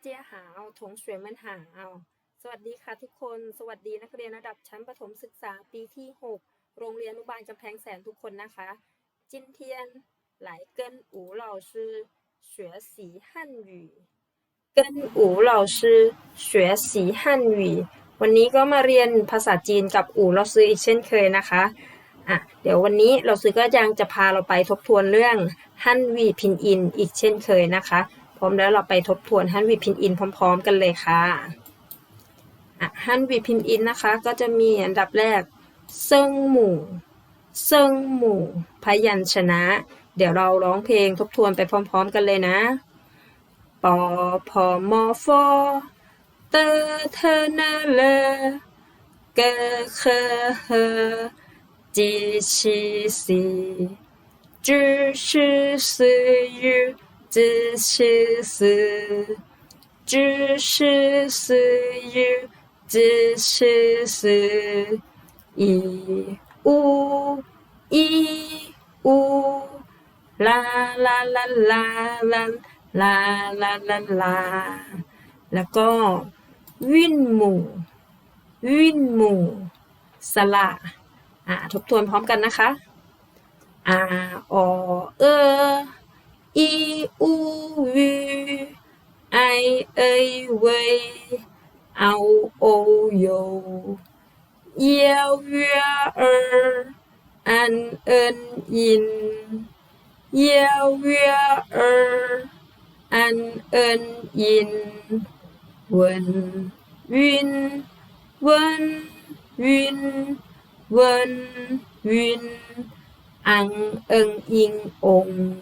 เจียหาวถงสวยมันหาวสวัสดีค่ะทุกคน สวัสดีนักเรียนระดับชั้นประถมศึกษาปีที่ 6 โรงเรียนอนุบาลกำแพงแสนทุกคนนะคะ今天来跟吴老师学习汉语跟吴老师学习汉语วันนี้ก็มาเรียนภาษาจีนกับอู่เราซื้ออีกเช่นเคยนะคะอ่ะเดี๋ยววันนี้เราซื้อก็ยังจะพาเราไปทบทวนเรื่องฮั่นวีพินอินอีกเช่นเคยนะคะ พ ร้อมแล้วเราไปทบทวนฮันวีพินอินพร้อม ๆ กันเลยค่ะฮันวีพินอินนะคะ ก็จะมีอันดับแรกเซิงหมู่เซิงหมู่ พยัญชนะ เดี๋ยวเราร้องเพลงทบทวนไปพร้อม ๆ กันเลยนะปอพอมอฟอเตเธอเนเลเกเคเฮจีชีซีจูชื่ซื่อยู 只是是，只是是日，只是是，一五一五，啦啦啦啦啦啦啦啦啦，แล้วก็ วินหมู่ วินหมู่ สละอ่าทบทวนพร้อมกันนะคะอาออเออ i, u yu ai ơi wei ao o yo yao yua er an an in yao yua er an an in wen win wen win wen win an ơn yin ong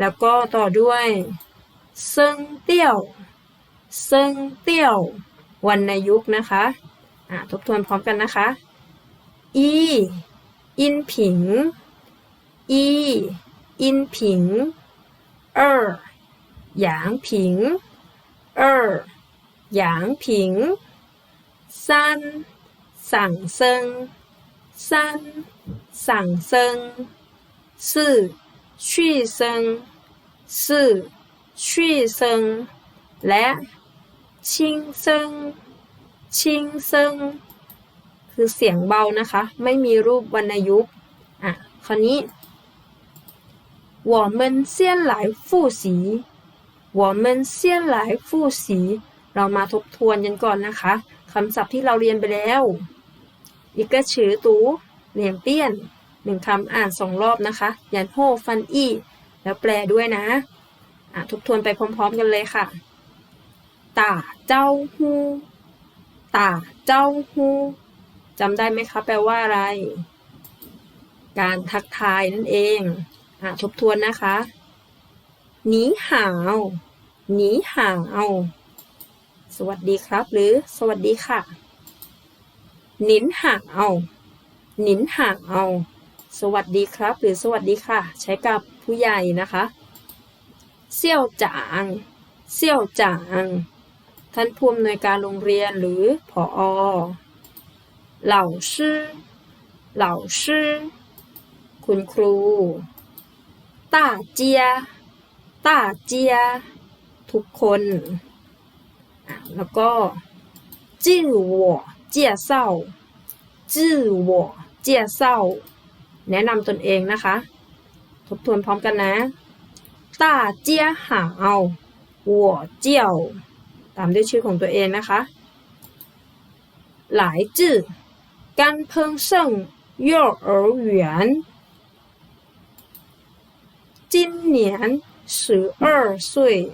แล้วก็ต่อด้วยซึ่งเตี้ยวซึ่งเตี้ยววันในยุคนะคะะทบทวนพร้อมกันนะคะ อี อินผิง อี อินผิง เออหยางผิง เออหยางผิงซันสั่งเซิงซันสั่งเซิงซื่อ 升三上升四去声四去声และชิงเซิงชิงเซิงคือเสียงเบานะคะ ไม่มีรูปวรรณยุกต์อ่ะคราวนี้我们先来复习我们先来复习เรามาทบทวนกันก่อนนะคะคำศัพท์ที่เราเรียนไปแล้วอีกก็ฉือตูเ หนึ่งคำอ่านสองรอบนะคะ ยันโฮฟันอี้แล้วแปลด้วยนะอะทบทวนไปพร้อม ๆ กันเลยค่ะตาเจ้าฮูตาเจ้าฮูจำได้ไหมคะแปลว่าอะไร การทักทายนั่นเองอะทบทวนนะคะหนีห่าวหนีห่าวสวัสดีครับ หรือสวัสดีค่ะหนินห่าวหนินห่าว สวัสดีครับ หรือสวัสดีค่ะ ใช้กับผู้ใหญ่นะคะเซี่ยวจางเซี่ยวจางท่านผู้อำนวยการโรงเรียนหรือผอเหล่าชื่อเหล่าชื่อคุณครูต้าเจีย ต้าเจีย ทุกคนอ่ะแล้วก็จื่อ我介绍จื่อ我介绍 แนะนำตนเองนะคะ ทบทวนพร้อมกันนะต้าเจียหาว我叫ตามด้วยชื่อของตัวเองนะคะ หลายจื่อ甘喷盛幼儿园今年十二岁，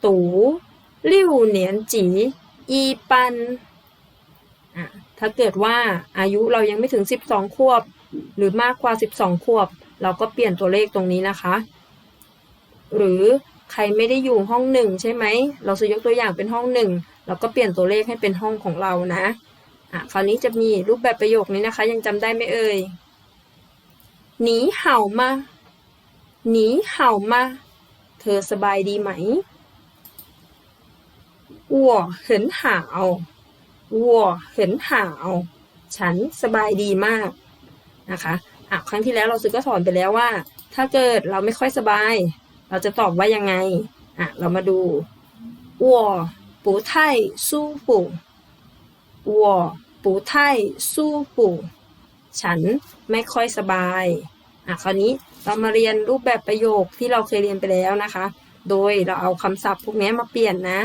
读六年级一班อ่ะ ถ้าเกิดว่าอายุเรายังไม่ถึง 12 ควบ หรือมากกว่า 12 ควบ เราก็เปลี่ยนตัวเลขตรงนี้นะคะ หรือใครไม่ได้อยู่ห้องหนึ่งใช่ไหม เราจะยกตัวอย่างเป็นห้องหนึ่งเราก็เปลี่ยนตัวเลขให้เป็นห้องของเรานะอะคราวนี้จะมีรูปแบบประโยคนี้นะคะ ยังจำได้ไหมเอ่ยหนีเห่ามาหนีเห่ามาเธอสบายดีไหมวัวเหินหา วัวเห็นหาว ฉันสบายดีมากนะคะอะครั้งที่แล้วเราซื้อก็สอนไปแล้วว่า ถ้าเกิดเราไม่ค่อยสบาย เราจะตอบว่ายังไงอะเรามาดูวัวปูไทสู้ปูวัวปูไทสู้ปูฉันไม่ค่อยสบายอะคราวนี้เรามาเรียนรูปแบบประโยคที่เราเคยเรียนไปแล้วนะคะ โดยเราเอาคำศัพท์พวกนี้มาเปลี่ยนนะ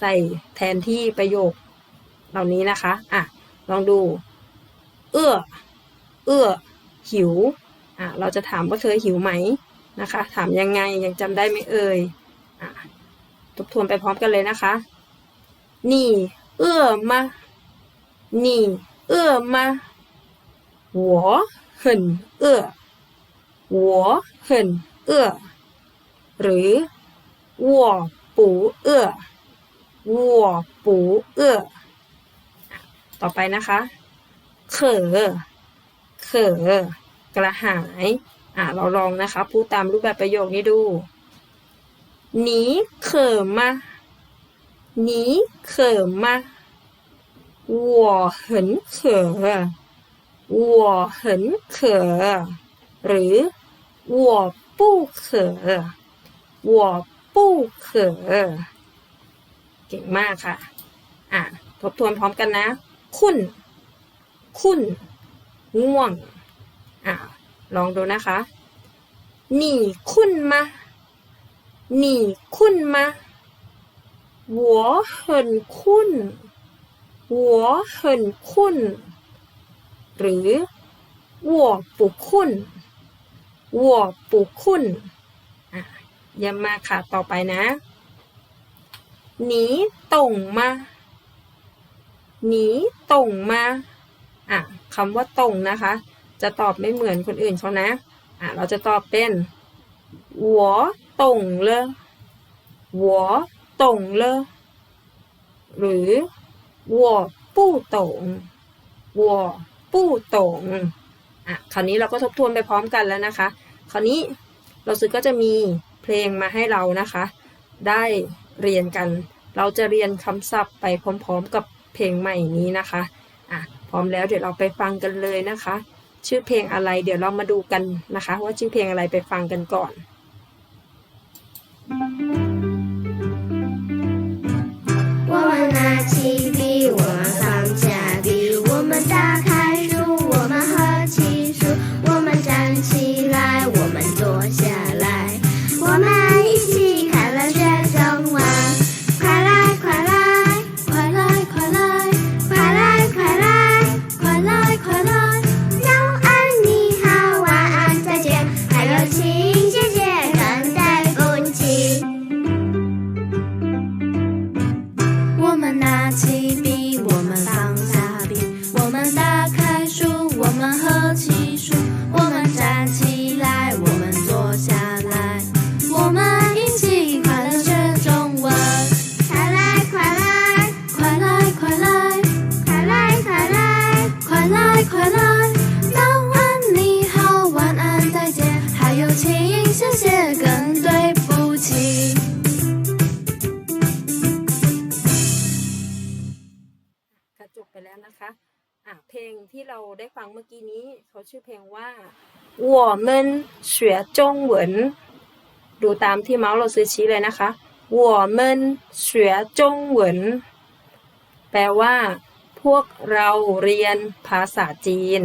ใส่แทนที่ประโยค เหล่านี้นะคะ อะ ลองดู เอื้อ เอื้อ หิว อะ เราจะถามว่าเคยหิวไหมนะคะ ถามยังไง ยังจำได้ไหมเอ่ย อะ ทบทวนไปพร้อมกันเลยนะคะ นี่ เอื้อมา นี่ เอื้อมาหัวเหินฉัวหินหรือวัวปูเอื้อวัวปูเอื้ ต่อไปนะคะเขอเขอกระหาย อ่ะ เราลองนะคะ พูดตามรูปแบบประโยคนี้ดูหนีเขอมาหนีเขอมา我很渴我很渴หรือ我不渴我不渴เก่งมากค่ะ อ่ะ ทบทวนพร้อมกันนะ คุณ คุณ ง่วง อ่ะ ลองดูนะคะ你困吗你困吗我很困我很困หรือ我不困我不困อ่ะเยี่ยมมากค่ะ ต่อไปนะหนีต่งมา หนีตรงมาอะคำว่าตรงนะคะ จะตอบไม่เหมือนคนอื่นเขานะอะเราจะตอบเป็นหัวตรงเลยหัวตรงเลยหรือหัวปู้ตรงหัวปู้ตรงอะคราวนี้เราก็ทบทวนไปพร้อมกันแล้วนะคะ คราวนี้เราซื้อก็จะมีเพลงมาให้เรานะคะ ได้เรียนกัน เราจะเรียนคำศัพท์ไปพร้อม ๆ กับ เพลงใหม่นี้นะคะ อ่ะ พร้อมแล้วเดี๋ยวเราไปฟังกันเลยนะคะ ชื่อเพลงอะไร เดี๋ยวเรามาดูกันนะคะ ว่าชื่อเพลงอะไรไปฟังกันก่อน 我们拿起笔，我们放下笔，我们打开 ชื่อเพลงว่า我们学中文ดูตามที่เมาส์เราซื้อชี้เลยนะคะ我们学中文แปลว่า พวกเราเรียนภาษาจีน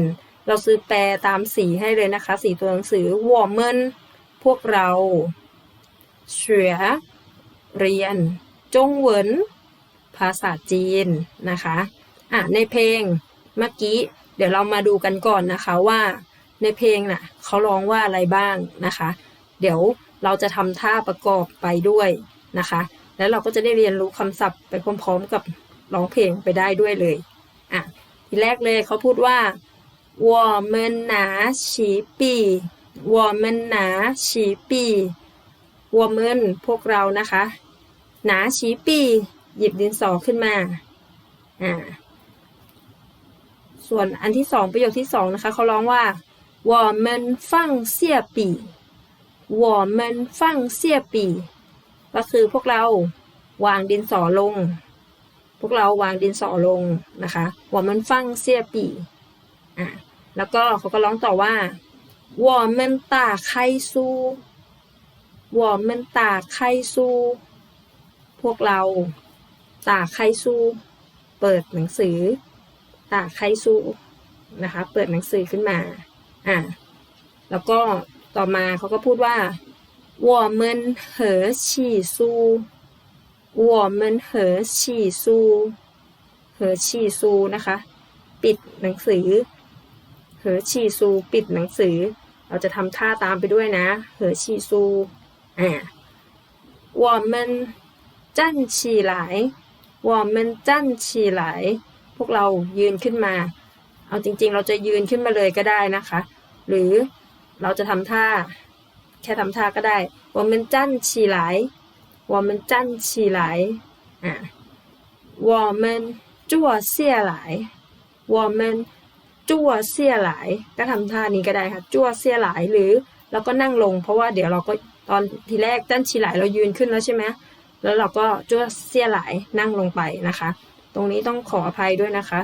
เราซื้อแปลตามสีให้เลยนะคะ สีตัวหนังสือ我们พวกเรา学เรียนจงเหวินภาษาจีนนะคะ อ่ะในเพลงเมื่อกี้ เดี๋ยวเรามาดูกันก่อนนะคะว่าในเพลงน่ะเขาร้องว่าอะไรบ้างนะคะ เดี๋ยวเราจะทำท่าประกอบไปด้วยนะคะ แล้วเราก็จะได้เรียนรู้คำศัพท์ไปพร้อมๆกับร้องเพลงไปได้ด้วยเลยอะทีแรกเลยเขาพูดว่าวอมันหนาฉีปีวอมันหนาฉีปีวอมันพวกเรานะคะ หนาฉีปีหยิบดินสอขึ้นมาอ่า ส่วนอันที่สองประโยคที่สองนะคะเขาร้องว่า我们放เสียปี我们放เสียปีก็คือพวกเราวางดินสอลง พวกเราวางดินสอลงนะคะ我们放เสียปีอ่าแล้วก็เขาก็ร้องต่อว่า我们打开书我们打开书พวกเราตาไคซูเปิดหนังสือ ตาไคซูนะคะ เปิดหนังสือขึ้นมา อ่า แล้วก็ต่อมาเขาก็พูดว่า我们和起书我们和起书和起书นะคะ ปิดหนังสือเหอชีซู ปิดหนังสือ เราจะทำท่าตามไปด้วยนะเหอชีซู อ่า我们站起来我们站起来 พวกเรายืนขึ้นมา เอาจริง ๆ เราจะยืนขึ้นมาเลยก็ได้นะคะ หรือเราจะทำท่า แค่ทำท่าก็ได้วอมันจั้นฉีหลายวอมันจั้นฉีหลายอะวอมันจั่วเสียหลายวอมันจั่วเสียหลายก็ทำท่านี้ก็ได้ค่ะจั่วเสียหลายหรือเราก็นั่งลง เพราะว่าเดี๋ยวเราก็ตอนทีแรกจั้นฉีหลายเรายืนขึ้นแล้วใช่ไหมแล้วเราก็จั่วเสียหลายนั่งลงไปนะคะ ตรงนี้ต้องขออภัยด้วยนะคะ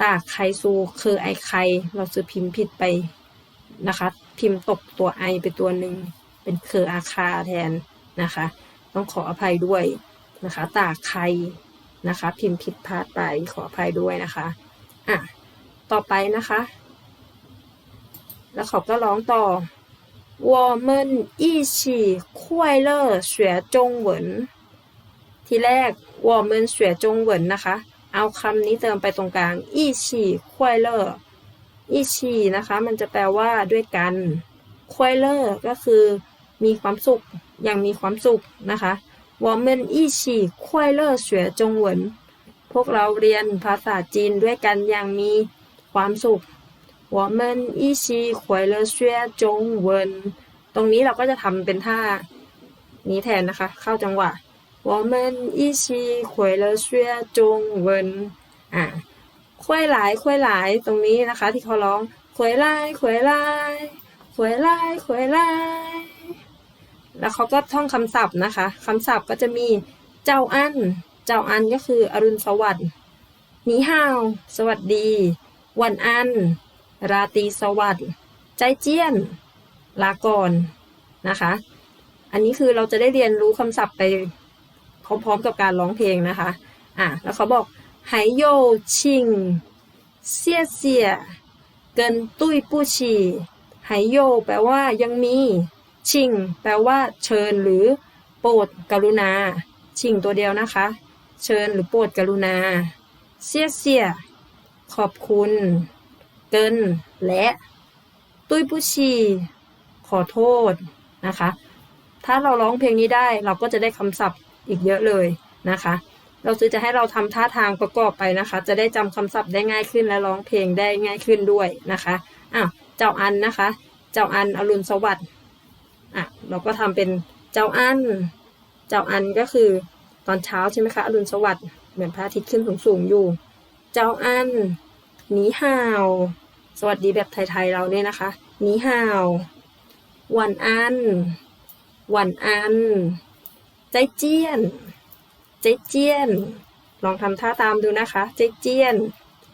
ตาไคซูคือไอไคเราซื้อพิมพ์ผิดไปนะคะ พิมพ์ตกตัวไอไปตัวหนึ่งเป็นเคออาคาแทนนะคะ ต้องขออภัยด้วยนะคะ ตาไคนะคะ พิมพ์ผิดพลาดไปขออภัยด้วยนะคะอ่ะต่อไปนะคะ แล้วเขาก็ร้องต่อ我们一起快乐学中文 ทีแรก我们学中文นะคะ เอาคำนี้เติมไปตรงกลาง一起快乐一起นะคะ มันจะแปลว่าด้วยกัน快乐ก็คือมีความสุข อย่างมีความสุขนะคะ我们一起快乐学中文พวกเราเรียนภาษาจีนด้วยกันอย่างมีความสุข我们一起快乐学中文ตรงนี้เราก็จะทำเป็นท่านี้แทนนะคะ เข้าจังหวะ 我们一起快乐学中文อ่ะค่อยหลายค่อยหลายตรงนี้นะคะ ที่เขาร้องค่อยไล่ค่อยไล่ค่อยไล่ค่อยไล่แล้วเขาก็ท่องคำศัพท์นะคะคำศัพท์ก็จะมีเจ้าอัน เจ้าอันก็คืออรุณสวัสดิ์หนีห้าว สวัสดี วันอัน ราตรีสวัสดิ์ใจเจี้ยน ลาก่อนนะคะ อันนี้คือเราจะได้เรียนรู้คำศัพท์ไป เขาพร้อมกับการร้องเพลงนะคะ อะ แล้วเขาบอกไหโยชิงเสียเสียเกินตุ้ยปู้ชีไหโยแปลว่ายังมี ชิง แปลว่า เชิญหรือโปรดกรุณา ชิงตัวเดียวนะคะ เชิญหรือโปรดกรุณา เสียเสียขอบคุณ เกิน และ ตุ้ยผู้ชี ขอโทษนะคะ ถ้าเราร้องเพลงนี้ได้เราก็จะได้คำศัพท์ อีกเยอะเลยนะคะ เราซื้อจะให้เราทำท่าทางประกอบไปนะคะ จะได้จำคำศัพท์ได้ง่ายขึ้นและร้องเพลงได้ง่ายขึ้นด้วยนะคะอ้าวเจ้าอันนะคะ เจ้าอันอรุณสวัสดิ์อะเราก็ทำเป็นเจ้าอัน เจ้าอันก็คือตอนเช้าใช่ไหมคะอรุณสวัสดิ์เหมือนพระอาทิตย์ขึ้นสูงๆอยู่ เจ้าอันหนีห่าวสวัสดีแบบไทยๆเราเนี่ยนะคะหนีห่าววันอันวันอัน ใจเจี้ยน ใจเจี้ยน ลองทำท่าตามดูนะคะ ใจเจี้ยน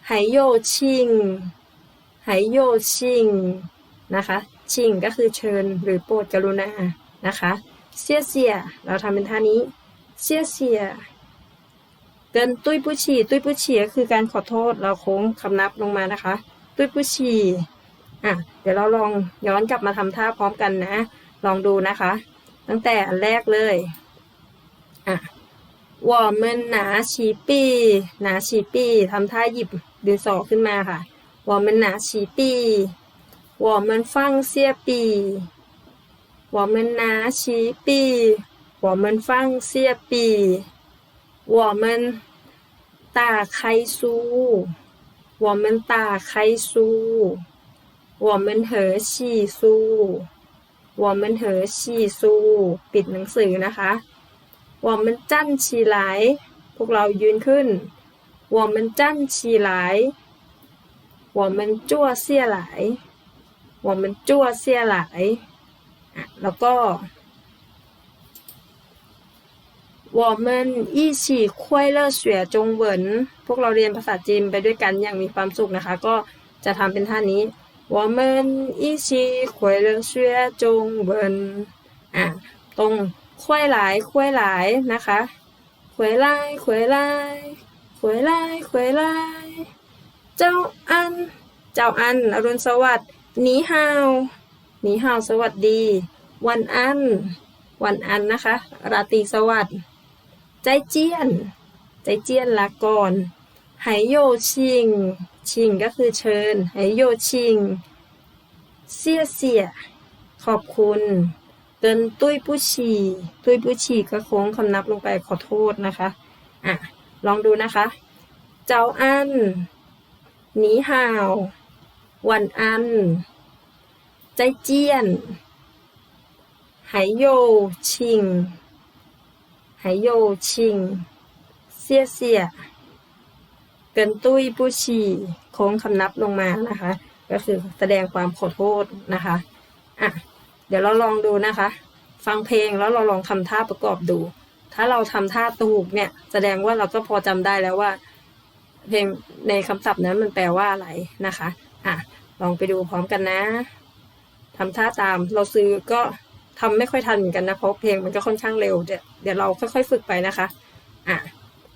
ไหโยชิงไหโยชิงนะคะ ชิงก็คือเชิญหรือโปรดกรุณานะคะเสียเสียเราทำเป็นท่านี้เสียเสียเกินตุ้ยผู้ฉี่ตุ้ยผู้ฉี่ก็คือการขอโทษเราโค้งคำนับลงมานะคะ ตุ้ยผู้ฉี่อะเดี๋ยวเราลองย้อนกลับมาทำท่าพร้อมกันนะ ลองดูนะคะ ตั้งแต่อันแรกเลย อะวอมเมินหนาชีปีหนาชีปีทำท่าหยิบดินสอขึ้นมาค่ะวอมเมินหนาชีปีวอมเมินฟั่งเสียปีวอมเมินหนาชีปีวอมเมินฟั่งเสียปีวอมเมินตาใครสู้วอมเมินตาใครสู้วอมเมินเหอชีสู้วอมเมินเหอชีสู้ปิดหนังสือนะคะ 我们站起来พวกเรายืนขึ้น我们站起来我们坐下来我们坐下来อ่ะแล้วก็我们一起快乐学中文พวกเราเรียนภาษาจีนไปด้วยกันอย่างมีความสุขนะคะ ก็จะทำเป็นท่านี้我们一起快乐学中文อ่ะตรง ควยหลายควยหลายนะคะควายลาควายลาควายลาควายลายเจ้าอัน เจ้าอัน อรุณสวัสดิ์นีฮาวนีฮาวสวัสดี วันอัน วันอันนะคะ ราตรีสวัสดิ์ใจเจียน ใจเจียนลาก่อนไหโยชิง ชิงก็คือเชิญไหโยชิง เสียเสีย ขอบคุณ เกินตุ้ยผู้ฉี่ตุ้ยผู้ฉี่ก็โค้งคำนับลงไปขอโทษนะคะอะลองดูนะคะ เจ้าอันหนีห่าววันอัน ใจเจียน ไหโยชิง ไหโยชิง เสียเสียเกินตุ้ยผู้ฉี่โค้งคำนับลงมานะคะ ก็คือแสดงความขอโทษนะคะอะ เดี๋ยวเราลองดูนะคะ ฟังเพลงแล้วเราลองทำท่าประกอบดู ถ้าเราทำท่าถูกเนี่ย แสดงว่าเราก็พอจำได้แล้วว่า เพลงในคำศัพท์นั้นมันแปลว่าอะไรนะคะ อะ ลองไปดูพร้อมกันนะทำท่าตาม เราซื้อก็ทำไม่ค่อยทันเหมือนกันนะ เพราะเพลงมันก็ค่อนข้างเร็ว เดี๋ยวเราค่อยๆ ฝึกไปนะคะ อะ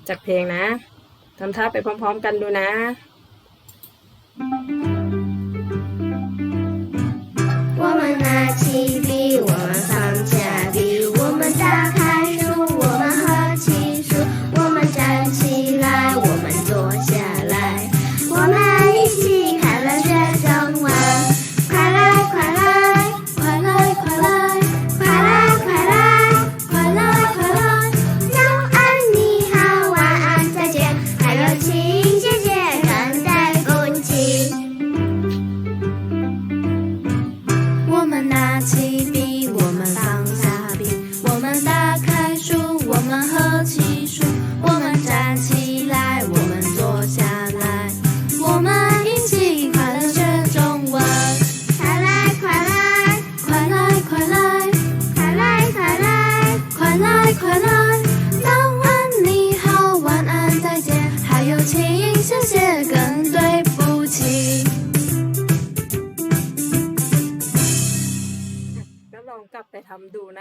จากเพลงนะทำท่าไปพร้อม ๆ กันดูนะ我 T V one.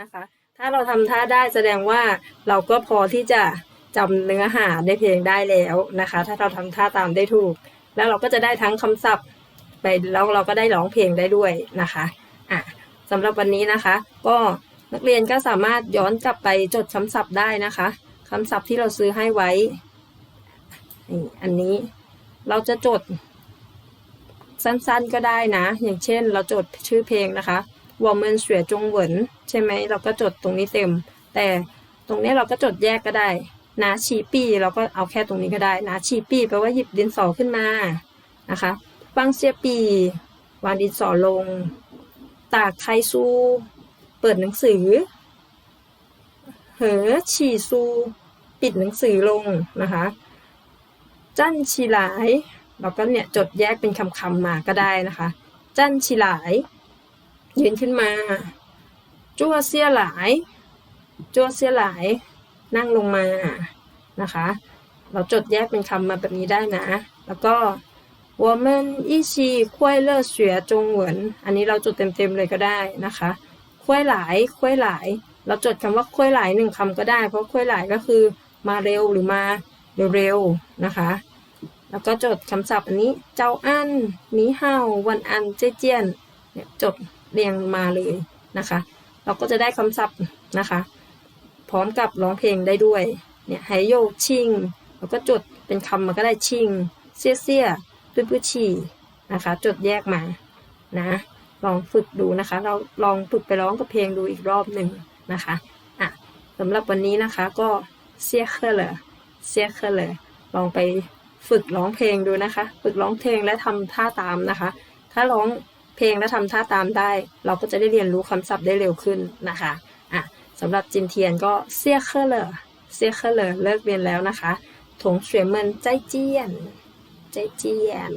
นะคะ ถ้าเราทำท่าได้แสดงว่าเราก็พอที่จะจำเนื้อหาในเพลงได้แล้วนะคะ ถ้าเราทำท่าตามได้ถูก แล้วเราก็จะได้ทั้งคำศัพท์ไปแล้วเราก็ได้ร้องเพลงได้ด้วยนะคะอะสำหรับวันนี้นะคะ ก็นักเรียนก็สามารถย้อนกลับไปจดคำศัพท์ได้นะคะคำศัพท์ที่เราซื้อให้ไว้ อันนี้เราจะจดสั้นๆก็ได้นะ อย่างเช่นเราจดชื่อเพลงนะคะ วอร์เมนเสวยจงเหวินใช่ไหมเราก็จดตรงนี้เต็ม แต่ตรงนี้เราก็จดแยกก็ได้นาชีปี้เราก็เอาแค่ตรงนี้ก็ได้นาชีปี้แปลว่าหยิบดินสอขึ้นมานะคะฟังเสียปีวางดินสอลง ตากไคซูเปิดหนังสือ เหอฉี่ซู ปิดหนังสือลงนะคะจั้นชีหลายเราก็เนี่ยจดแยกเป็นคำๆมาก็ได้นะคะ จั้นชีหลาย ยืนขึ้นมา จั่วเสียหลาย จั่วเสียหลาย นั่งลงมานะคะ เราจดแยกเป็นคำมาแบบนี้ได้นะ แล้วก็我们一起快乐学中文อันนี้เราจดเต็มๆเลยก็ได้นะคะค่อยหลายค่อยหลาย เราจดคำว่าค่อยหลายหนึ่งคำก็ได้ เพราะค่อยหลายก็คือมาเร็วหรือมาเร็วๆนะคะ แล้วก็จดคำศัพท์อันนี้เจ้าอันหนีเฮาวันอันเจเจียนเนี่ยจด เรียงมาเลยนะคะ เราก็จะได้คำศัพท์นะคะ พร้อมกับร้องเพลงได้ด้วยเนี่ยไหโยชิงเราก็จดเป็นคำมาก็ได้ชิงเสี้ยเสี้ยตุ้ยปุชีนะคะ จดแยกมานะ ลองฝึกดูนะคะ เราลองฝึกไปร้องกับเพลงดูอีกรอบหนึ่งนะคะอะสำหรับวันนี้นะคะก็เสี้ยเคอเลยเสี้ยเคอเลยลองไปฝึกร้องเพลงดูนะคะ ฝึกร้องเพลงและทำท่าตามนะคะ ถ้าร้อง เพลงและทำท่าตามได้ เราก็จะได้เรียนรู้คำศัพท์ได้เร็วขึ้นนะคะอะสำหรับจินเทียนก็เซียเคอร์เลอเซียเคอร์เลอเลิกเรียนแล้วนะคะถงเสวยเมินใจเจียนใจเจียน